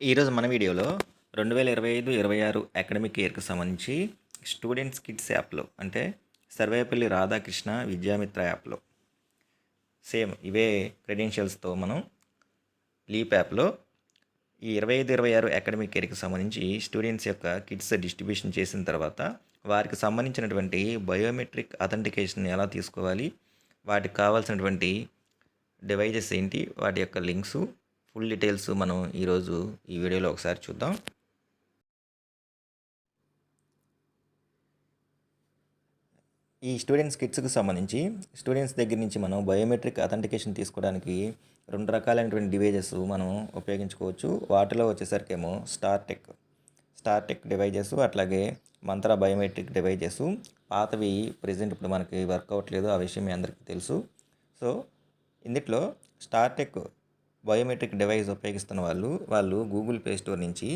ఈరోజు మన వీడియోలో రెండు వేల ఇరవై ఐదు ఇరవై ఆరు అకాడమిక్ ఇయర్కి సంబంధించి స్టూడెంట్స్ కిడ్స్ యాప్లో అంటే సర్వేపల్లి రాధాకృష్ణ విద్యామిత్ర యాప్లో సేమ్ ఇవే క్రెడెన్షియల్స్తో మనం లీప్ యాప్లో ఈ ఇరవై ఐదు ఇరవై ఆరు అకాడమిక్ ఇయర్కి సంబంధించి స్టూడెంట్స్ యొక్క కిట్స్ డిస్ట్రిబ్యూషన్ చేసిన తర్వాత వారికి సంబంధించినటువంటి బయోమెట్రిక్ అథెంటికేషన్ ఎలా తీసుకోవాలి వాటికి కావాల్సినటువంటి డివైజెస్ ఏంటి వాటి యొక్క లింక్స్ ఫుల్ డీటెయిల్స్ మనం ఈరోజు ఈ వీడియోలో ఒకసారి చూద్దాం. ఈ స్టూడెంట్స్ కిట్స్కి సంబంధించి స్టూడెంట్స్ దగ్గర నుంచి మనం బయోమెట్రిక్ అథెంటికేషన్ తీసుకోవడానికి రెండు రకాలైనటువంటి డివైజెస్ మనం ఉపయోగించుకోవచ్చు. వాటిలో వచ్చేసరికి ఏమో స్టార్టెక్ స్టార్టెక్ డివైజెస్ అట్లాగే మంత్ర బయోమెట్రిక్ డివైజెస్. పాతవి ప్రజెంట్ ఇప్పుడు మనకి వర్క్ అవ్వట్లేదు ఆ విషయం మీ అందరికీ తెలుసు. సో ఇందుట్లో స్టార్టెక్ బయోమెట్రిక్ డివైస్ ఉపయోగిస్తున్న వాళ్ళు వాళ్ళు గూగుల్ ప్లే స్టోర్ నుంచి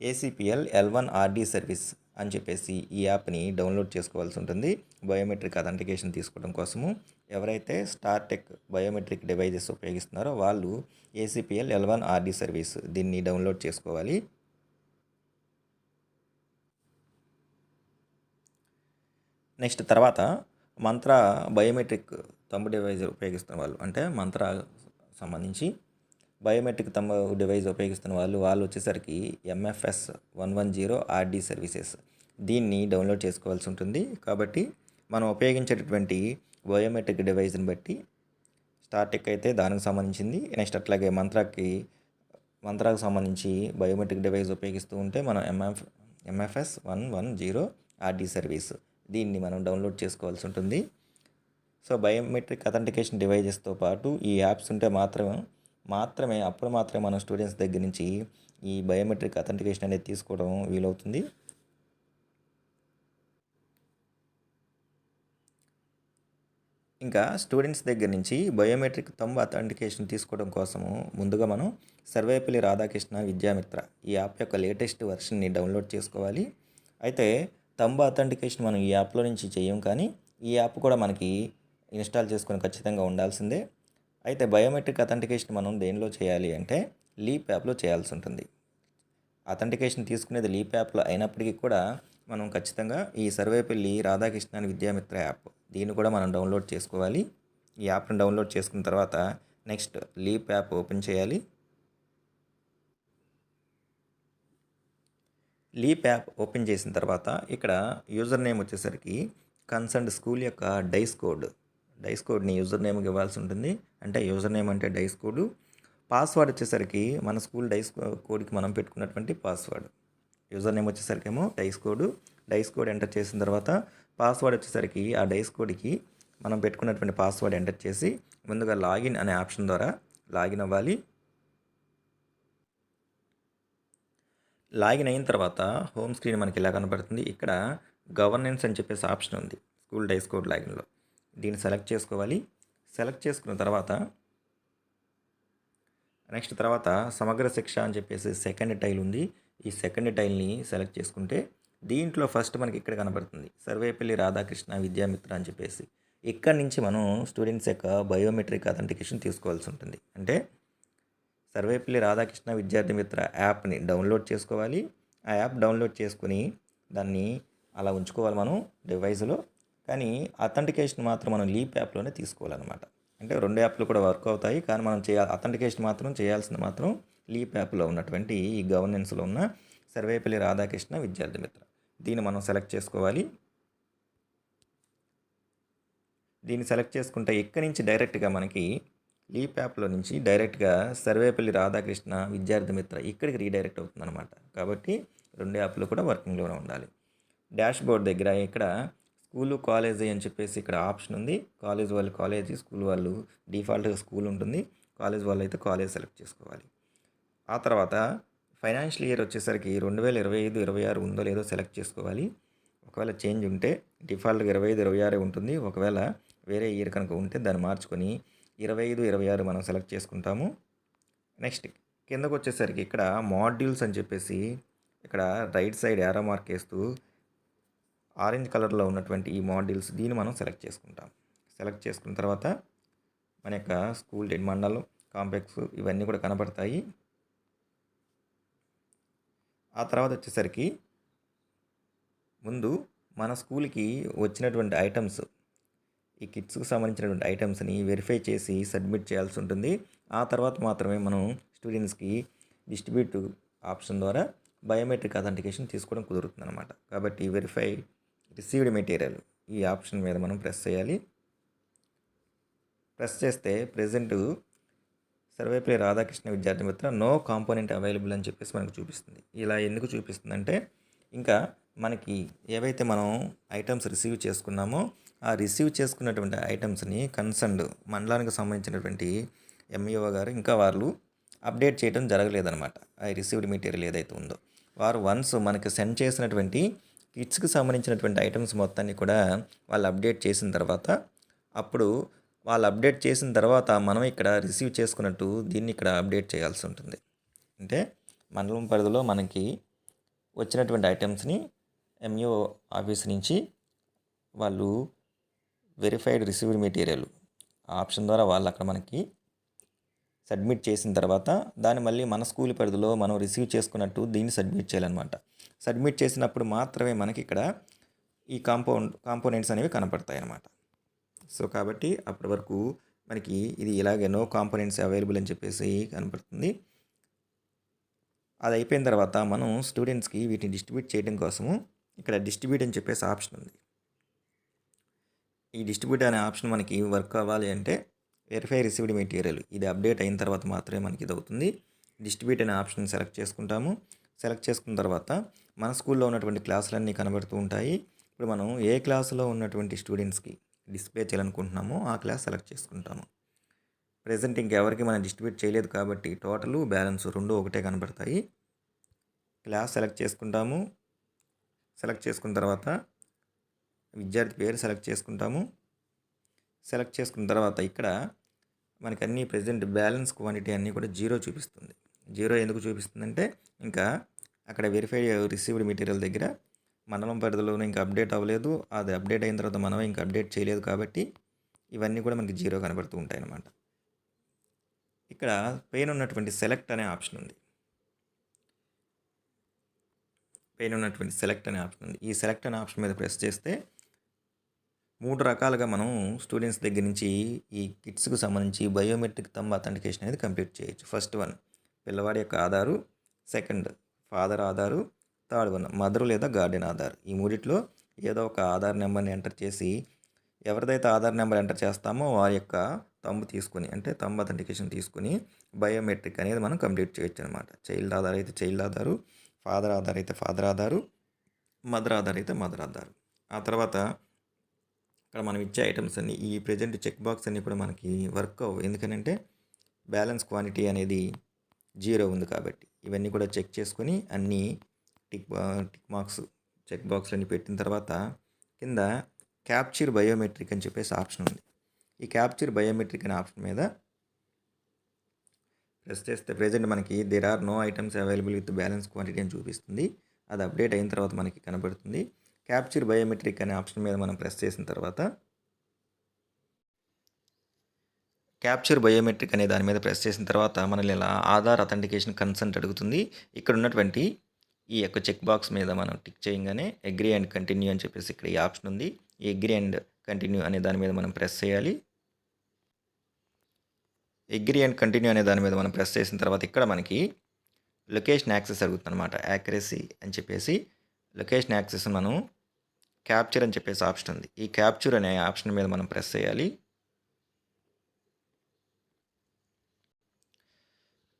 A C P L L one R D service అని చెప్పేసి ఈ యాప్ని డౌన్లోడ్ చేసుకోవాల్సి ఉంటుంది. బయోమెట్రిక్ అథెంటికేషన్ తీసుకోవడం కోసము ఎవరైతే స్టార్టెక్ బయోమెట్రిక్ డివైజెస్ ఉపయోగిస్తున్నారో వాళ్ళు A C P L L one R D service దీన్ని డౌన్లోడ్ చేసుకోవాలి. నెక్స్ట్ తర్వాత మంత్ర బయోమెట్రిక్ తంబు డివైజ్ ఉపయోగిస్తున్న వాళ్ళు అంటే మంత్ర సంబంధించి బయోమెట్రిక్ తమ డివైస్ ఉపయోగిస్తున్న వాళ్ళు వాళ్ళు వచ్చేసరికి M F S one one zero R D services దీన్ని డౌన్లోడ్ చేసుకోవాల్సి ఉంటుంది. కాబట్టి మనం ఉపయోగించేటటువంటి బయోమెట్రిక్ డివైజ్ని బట్టి స్టార్టెక్ అయితే దానికి సంబంధించింది. నెక్స్ట్ అట్లాగే మంత్రాకి మంత్రాకు సంబంధించి బయోమెట్రిక్ డివైస్ ఉపయోగిస్తూ ఉంటే మనం M F M F S one one zero R D service దీన్ని మనం డౌన్లోడ్ చేసుకోవాల్సి ఉంటుంది. సో బయోమెట్రిక్ అథెంటికేషన్ డివైజెస్తో పాటు ఈ యాప్స్ ఉంటే మాత్రమే మాత్రమే అప్పుడు మాత్రమే మనం స్టూడెంట్స్ దగ్గర నుంచి ఈ బయోమెట్రిక్ అథెంటికేషన్ అనేది తీసుకోవడం వీలవుతుంది. ఇంకా స్టూడెంట్స్ దగ్గర నుంచి బయోమెట్రిక్ తంబు అథెంటికేషన్ తీసుకోవడం కోసము ముందుగా మనం సర్వేపల్లి రాధాకృష్ణ విద్యామిత్ర ఈ యాప్ యొక్క లేటెస్ట్ వెర్షన్ని డౌన్లోడ్ చేసుకోవాలి. అయితే తంబు అథెంటికేషన్ మనం ఈ యాప్లో నుంచి చేయం కానీ ఈ యాప్ కూడా మనకి ఇన్స్టాల్ చేసుకొని ఖచ్చితంగా ఉండాల్సిందే. అయితే బయోమెట్రిక్ అథెంటికేషన్ మనం దేనిలో చేయాలి అంటే లీప్ యాప్లో చేయాల్సి ఉంటుంది. అథెంటికేషన్ తీసుకునేది లీప్ యాప్లో అయినప్పటికీ కూడా మనం ఖచ్చితంగా ఈ సర్వేపల్లి రాధాకృష్ణ విద్యామిత్ర యాప్ దీన్ని కూడా మనం డౌన్లోడ్ చేసుకోవాలి. ఈ యాప్ని డౌన్లోడ్ చేసుకున్న తర్వాత నెక్స్ట్ లీప్ యాప్ ఓపెన్ చేయాలి. లీప్ యాప్ ఓపెన్ చేసిన తర్వాత ఇక్కడ యూజర్ నేమ్ వచ్చేసరికి కన్సర్న్ స్కూల్ యొక్క డైస్ కోడ్. డైస్ కోడ్ని యూజర్ నేమ్కి ఇవ్వాల్సి ఉంటుంది. అంటే యూజర్ నేమ్ అంటే డైస్ కోడ్. పాస్వర్డ్ వచ్చేసరికి మన స్కూల్ డైస్ కోడ్కి మనం పెట్టుకున్నటువంటి పాస్వర్డ్. యూజర్ నేమ్ వచ్చేసరికి ఏమో dise code. Dise code enter చేసిన తర్వాత పాస్వర్డ్ వచ్చేసరికి ఆ డైస్ కోడ్కి మనం పెట్టుకున్నటువంటి పాస్వర్డ్ ఎంటర్ చేసి ముందుగా లాగిన్ అనే ఆప్షన్ ద్వారా లాగిన్ అవ్వాలి. లాగిన్ అయిన తర్వాత హోమ్ స్క్రీన్ మనకి ఇలా కనబడుతుంది ఇక్కడ గవర్నెన్స్ అని చెప్పేసి ఆప్షన్ ఉంది. స్కూల్ డైస్ కోడ్ లాగిన్లో. దీన్ని సెలెక్ట్ చేసుకోవాలి. సెలెక్ట్ చేసుకున్న తర్వాత నెక్స్ట్ తర్వాత సమగ్ర శిక్ష అని చెప్పేసి సెకండ్ టైల్ ఉంది. ఈ సెకండ్ టైల్ని సెలెక్ట్ చేసుకుంటే దీంట్లో ఫస్ట్ మనకి ఇక్కడ కనబడుతుంది. సర్వేపల్లి రాధాకృష్ణ విద్యామిత్ర అని చెప్పేసి. ఇక్కడ నుంచి మనం స్టూడెంట్స్ యొక్క బయోమెట్రిక్ అథెంటికేషన్ తీసుకోవాల్సి ఉంటుంది. అంటే సర్వేపల్లి రాధాకృష్ణ విద్యార్థి మిత్ర యాప్ని డౌన్లోడ్ చేసుకోవాలి. ఆ యాప్ డౌన్లోడ్ చేసుకుని దాన్ని అలా ఉంచుకోవాలి మనం డివైస్లో. కానీ అథెంటికేషన్ మాత్రం మనం లీప్ యాప్లోనే తీసుకోవాలన్నమాట. అంటే రెండు యాప్లు కూడా వర్క్ అవుతాయి కానీ మనం చేయాలి అథెంటికేషన్ మాత్రం చేయాల్సింది మాత్రం లీప్ యాప్లో ఉన్నటువంటి ఈ గవర్నెన్స్లో ఉన్న సర్వేపల్లి రాధాకృష్ణ విద్యార్థి మిత్ర. దీన్ని మనం సెలెక్ట్ చేసుకోవాలి. దీన్ని సెలెక్ట్ చేసుకుంటే ఇక్కడి నుంచి డైరెక్ట్గా మనకి లీప్ యాప్లో నుంచి డైరెక్ట్గా సర్వేపల్లి రాధాకృష్ణ విద్యార్థి మిత్ర ఇక్కడికి రీడైరెక్ట్ అవుతుంది అనమాట కాబట్టి రెండు యాప్లు కూడా వర్కింగ్లోనే ఉండాలి. డాష్ బోర్డ్ దగ్గర ఇక్కడ స్కూలు కాలేజీ అని చెప్పేసి ఇక్కడ ఆప్షన్ ఉంది. కాలేజ్ వాళ్ళు కాలేజీ స్కూల్ వాళ్ళు డిఫాల్ట్గా స్కూల్ ఉంటుంది. కాలేజ్ వాళ్ళు అయితే కాలేజ్ సెలెక్ట్ చేసుకోవాలి. ఆ తర్వాత ఫైనాన్షియల్ ఇయర్ వచ్చేసరికి రెండు వేల ఇరవై ఐదు ఇరవై ఆరు ఉందో లేదో సెలెక్ట్ చేసుకోవాలి. ఒకవేళ చేంజ్ ఉంటే డిఫాల్ట్గా ఇరవై ఐదు ఇరవై ఆరే ఉంటుంది. ఒకవేళ వేరే ఇయర్ కనుక ఉంటే దాన్ని మార్చుకొని ఇరవై ఐదు ఇరవై ఆరు మనం సెలెక్ట్ చేసుకుంటాము. నెక్స్ట్ కిందకు వచ్చేసరికి ఇక్కడ మాడ్యూల్స్ అని చెప్పేసి ఇక్కడ రైట్ సైడ్ యారో మార్క్ వేస్తూ ఆరెంజ్ కలర్లో ఉన్నటువంటి ఈ మాడ్యూల్స్ దీన్ని మనం సెలెక్ట్ చేసుకుంటాం. సెలెక్ట్ చేసుకున్న తర్వాత మన యొక్క స్కూల్ డెడ్ మండలం కాంప్లెక్స్ ఇవన్నీ కూడా కనబడతాయి. ఆ తర్వాత వచ్చేసరికి ముందు మన స్కూల్కి వచ్చినటువంటి ఐటమ్స్ ఈ కిట్స్కి సంబంధించినటువంటి ఐటమ్స్ని వెరిఫై చేసి సబ్మిట్ చేయాల్సి ఉంటుంది. ఆ తర్వాత మాత్రమే మనం స్టూడెంట్స్కి డిస్ట్రిబ్యూట్ ఆప్షన్ ద్వారా బయోమెట్రిక్ అథెంటికేషన్ తీసుకోవడం కుదురుతుంది అనమాట కాబట్టి వెరిఫై రిసీవ్డ్ మెటీరియల్. ఈ ఆప్షన్ మీద మనం ప్రెస్ చేయాలి. ప్రెస్ చేస్తే ప్రజెంట్ సర్వేపల్లి రాధాకృష్ణ విద్యార్థి మిత్ర నో కాంపోనెంట్ అవైలబుల్ అని చెప్పేసి మనకు చూపిస్తుంది. ఇలా ఎందుకు చూపిస్తుందంటే ఇంకా మనకి ఏవైతే మనం ఐటమ్స్ రిసీవ్ చేసుకున్నామో ఆ రిసీవ్ చేసుకున్నటువంటి ఐటమ్స్ని కన్సర్న్డ్ మండలానికి సంబంధించినటువంటి ఎంఈఓ గారు ఇంకా వాళ్ళు అప్డేట్ చేయడం జరగలేదనమాట ఆ రిసీవ్డ్ మెటీరియల్ ఏదైతే ఉందో వారు వన్స్ మనకి సెండ్ చేసినటువంటి కిడ్స్కి సంబంధించినటువంటి ఐటమ్స్ మొత్తాన్ని కూడా వాళ్ళు అప్డేట్ చేసిన తర్వాత అప్పుడు వాళ్ళు అప్డేట్ చేసిన తర్వాత మనం ఇక్కడ రిసీవ్ చేసుకున్నట్టు దీన్ని ఇక్కడ అప్డేట్ చేయాల్సి ఉంటుంది. అంటే మండలం పరిధిలో మనకి వచ్చినటువంటి ఐటమ్స్ని ఎంఈఓ ఆఫీస్ నుంచి వాళ్ళు వెరిఫైడ్ రిసీవ్డ్ మెటీరియల్ ఆప్షన్ ద్వారా వాళ్ళు అక్కడ మనకి సబ్మిట్ చేసిన తర్వాత దాన్ని మళ్ళీ మన స్కూల్ పరిధిలో మనం రిసీవ్ చేసుకున్నట్టు దీన్ని సబ్మిట్ చేయాలన్నమాట. సబ్మిట్ చేసినప్పుడు మాత్రమే మనకి ఇక్కడ ఈ కాంపౌండ్ కాంపోనెంట్స్ అనేవి కనపడతాయి అన్నమాట సో కాబట్టి అప్పటి వరకు మనకి ఇది ఇలాగే నో కాంపోనెంట్స్ అవైలబుల్ అని చెప్పేసి కనపడుతుంది. అది అయిపోయిన తర్వాత మనం స్టూడెంట్స్కి వీటిని డిస్ట్రిబ్యూట్ చేయడం కోసము ఇక్కడ డిస్ట్రిబ్యూట్ అని చెప్పేసి ఆప్షన్ ఉంది. ఈ డిస్ట్రిబ్యూట్ అనే ఆప్షన్ మనకి వర్క్ అవ్వాలి అంటే వెరిఫై రిసీవ్డ్ మెటీరియల్ ఇది అప్డేట్ అయిన తర్వాత మాత్రమే మనకి ఇది అవుతుంది డిస్ట్రిబ్యూట్ అనే ఆప్షన్ సెలెక్ట్ చేసుకుంటాము. సెలెక్ట్ చేసుకున్న తర్వాత మన స్కూల్లో ఉన్నటువంటి క్లాసులన్నీ కనబడుతూ ఉంటాయి. ఇప్పుడు మనం ఏ క్లాసులో ఉన్నటువంటి స్టూడెంట్స్కి డిస్ప్లే చేయాలనుకుంటున్నామో ఆ క్లాస్ సెలెక్ట్ చేసుకుంటాము. ప్రజెంట్ ఇంకెవరికి మనం డిస్ట్రిబ్యూట్ చేయలేదు కాబట్టి టోటల్ బ్యాలెన్స్ రెండు ఒకటే కనబడతాయి. క్లాస్ సెలెక్ట్ చేసుకుంటాము. సెలెక్ట్ చేసుకున్న తర్వాత విద్యార్థి పేరు సెలెక్ట్ చేసుకుంటాము. సెలెక్ట్ చేసుకున్న తర్వాత ఇక్కడ మనకి అన్ని ప్రజెంట్ బ్యాలెన్స్ క్వాంటిటీ అన్నీ కూడా జీరో చూపిస్తుంది. జీరో ఎందుకు చూపిస్తుందంటే ఇంకా అక్కడ వెరిఫై రిసీవ్డ్ మెటీరియల్ దగ్గర మండలం పరిధిలోనే ఇంకా అప్డేట్ అవ్వలేదు. అది అప్డేట్ అయిన తర్వాత మనం ఇంకా అప్డేట్ చేయలేదు కాబట్టి ఇవన్నీ కూడా మనకి జీరో కనబడుతూ ఉంటాయి అన్నమాట ఇక్కడ పెయిన్ ఉన్నటువంటి సెలెక్ట్ అనే ఆప్షన్ ఉంది. పెయిన్ ఉన్నటువంటి సెలెక్ట్ అనే ఆప్షన్ ఉంది. ఈ సెలెక్ట్ అనే ఆప్షన్ మీద ప్రెస్ చేస్తే మూడు రకాలుగా మనం స్టూడెంట్స్ దగ్గర నుంచి ఈ కిట్స్కు సంబంధించి బయోమెట్రిక్ తమ్ అథెంటికేషన్ అనేది కంప్లీట్ చేయొచ్చు. ఫస్ట్ వన్ పిల్లవాడి యొక్క Aadhaar. Second father Aadhaar. Third one mother లేదా గార్డెన్ ఆధార్. ఈ మూడిట్లో ఏదో ఒక ఆధార్ నెంబర్ని ఎంటర్ చేసి ఎవరిదైతే ఆధార్ నెంబర్ ఎంటర్ చేస్తామో వారి యొక్క తమ్ము తీసుకొని అంటే తమ్ము అథెంటికేషన్ తీసుకొని బయోమెట్రిక్ అనేది మనం కంప్లీట్ చేయొచ్చు అనమాట చైల్డ్ ఆధార్ అయితే చైల్డ్ ఆధారు ఫాదర్ ఆధార్ అయితే ఫాదర్ ఆధారు మదర్ ఆధార్ అయితే మదర్ ఆధార్. ఆ తర్వాత ఇక్కడ మనం ఇచ్చే ఐటమ్స్ అన్ని ఈ ప్రజెంట్ చెక్ బాక్స్ అన్ని కూడా మనకి వర్క్ అవ్వు ఎందుకనంటే బ్యాలెన్స్ క్వాంటిటీ అనేది జీరో ఉంది కాబట్టి ఇవన్నీ కూడా చెక్ చేసుకొని అన్నీ టిక్ టిక్ మార్క్స్ చెక్ బాక్స్లన్నీ అన్ని పెట్టిన తర్వాత కింద క్యాప్చర్ బయోమెట్రిక్ అని చెప్పేసి ఆప్షన్ ఉంది. ఈ క్యాప్చర్ బయోమెట్రిక్ అనే ఆప్షన్ మీద ప్రెస్ చేస్తే ప్రజెంట్ మనకి there are no items available with balance quantity అని చూపిస్తుంది. అది అప్డేట్ అయిన తర్వాత మనకి కనబడుతుంది. క్యాప్చర్ బయోమెట్రిక్ అనే ఆప్షన్ మీద మనం ప్రెస్ చేసిన తర్వాత క్యాప్చర్ బయోమెట్రిక్ అనే దాని మీద ప్రెస్ చేసిన తర్వాత మనల్ని ఇలా ఆధార్ అథెంటికేషన్ కన్సెంట్ అడుగుతుంది. ఇక్కడ ఉన్నటువంటి ఈ యొక్క చెక్ బాక్స్ మీద మనం టిక్ చేయగానే అగ్రీ అండ్ కంటిన్యూ అని చెప్పేసి ఇక్కడ ఈ ఆప్షన్ ఉంది. ఈ అగ్రీ అండ్ కంటిన్యూ అనే దాని మీద మనం ప్రెస్ చేయాలి. అగ్రీ అండ్ కంటిన్యూ అనే దాని మీద మనం ప్రెస్ చేసిన తర్వాత ఇక్కడ మనకి లొకేషన్ యాక్సెస్ అడుగుతుంది అనమాట యాక్యురసీ అని చెప్పేసి లొకేషన్ యాక్సెస్ మనం క్యాప్చర్ అని చెప్పేసి ఆప్షన్ ఉంది. ఈ క్యాప్చర్ అనే ఆప్షన్ మీద మనం ప్రెస్ చేయాలి.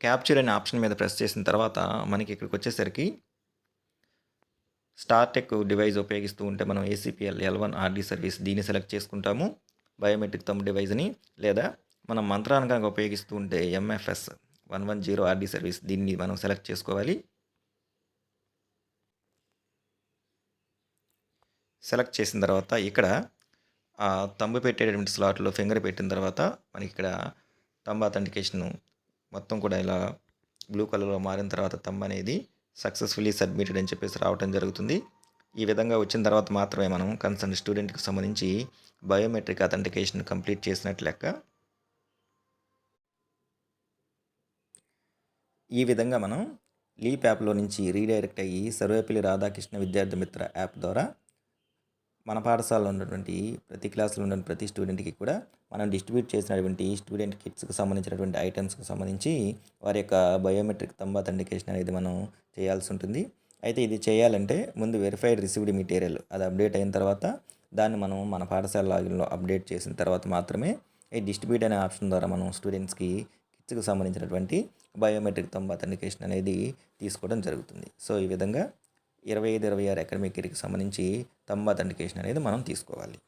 క్యాప్చర్ అనే ఆప్షన్ మీద ప్రెస్ చేసిన తర్వాత మనకి ఇక్కడికి వచ్చేసరికి స్టార్టెక్ డివైస్ ఉపయోగిస్తూ ఉంటే మనం A C P L L one R D service దీన్ని సెలెక్ట్ చేసుకుంటాము. బయోమెట్రిక్ తమ్ డివైస్ని లేదా మనం మంత్రాన్ని కనుక ఉపయోగిస్తూ ఉంటే M F S one one zero R D service దీన్ని మనం సెలెక్ట్ చేసుకోవాలి. సెలెక్ట్ చేసిన తర్వాత ఇక్కడ తంబు పెట్టేటటువంటి స్లాట్లో ఫింగర్ పెట్టిన తర్వాత మనకి ఇక్కడ తంబు అథెంటికేషన్ మొత్తం కూడా ఇలా బ్లూ కలర్లో మారిన తర్వాత తంబు అనేది సక్సెస్ఫుల్లీ సబ్మిటెడ్ అని చెప్పేసి రావడం జరుగుతుంది. ఈ విధంగా వచ్చిన తర్వాత మాత్రమే మనం కన్సర్న్ స్టూడెంట్కి సంబంధించి బయోమెట్రిక్ అథెంటికేషన్ కంప్లీట్ చేసినట్లు లెక్క ఈ విధంగా మనం లీప్ యాప్లో నుంచి రీడైరెక్ట్ అయ్యి సర్వేపల్లి రాధాకృష్ణ విద్యార్థి మిత్ర యాప్ ద్వారా మన పాఠశాలలో ఉన్నటువంటి ప్రతి క్లాసులో ఉన్న ప్రతి స్టూడెంట్కి కూడా మనం డిస్ట్రిబ్యూట్ చేసినటువంటి స్టూడెంట్ కిట్స్కి సంబంధించినటువంటి ఐటమ్స్కి సంబంధించి వారి యొక్క బయోమెట్రిక్ తంబ అథెంటికేషన్ అనేది మనం చేయాల్సి ఉంటుంది. అయితే ఇది చేయాలంటే ముందు వెరిఫైడ్ రిసీవ్డ్ మెటీరియల్ అది అప్డేట్ అయిన తర్వాత దాన్ని మనం మన పాఠశాల లాగిన్లో అప్డేట్ చేసిన తర్వాత మాత్రమే ఈ డిస్ట్రిబ్యూట్ అనే ఆప్షన్ ద్వారా మనం స్టూడెంట్స్కి కిట్స్కి సంబంధించినటువంటి బయోమెట్రిక్ తంబ అథెంటికేషన్ అనేది తీసుకోవడం జరుగుతుంది. సో ఈ విధంగా ఇరవై ఐదు ఇరవై ఆరు అకాడమిక్ ఇయర్కి సంబంధించి తమ్మ అథెంటికేషన్ అనేది మనం తీసుకోవాలి.